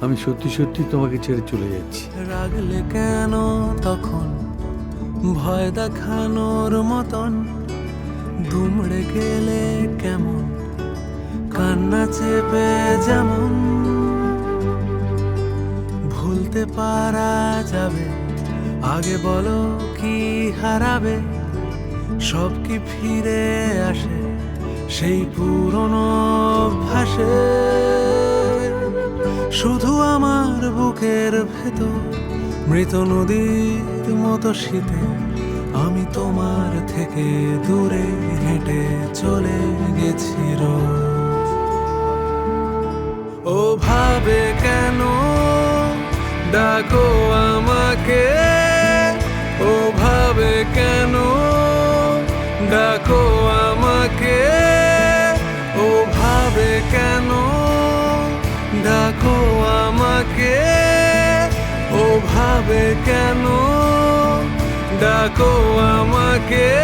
আমি সত্যি সত্যি তোমাকে ছেড়ে চলে যাচ্ছি। রাগলে কেন তখন? ভয় দেখানোর মতন। দুমড়ে গেলে কেমন? কান্না চেপে যেমন। ভুলতে পারা যাবে। আগে বলো কি হারাবে? সব কি ফিরে আসে সেই পুরনো শুধু আমার বুকের ভেতর, মৃত নদীর মতো শীতে আমি তোমার থেকে দূরে হেঁটে চলে গেছি। ও ভাবে কেন ডাকো আমাকে ও ভাবে কেন ডাকো আমাকে ও ভাবে কেন ডাকো ভাবে কেন? ডাকো আমাকে।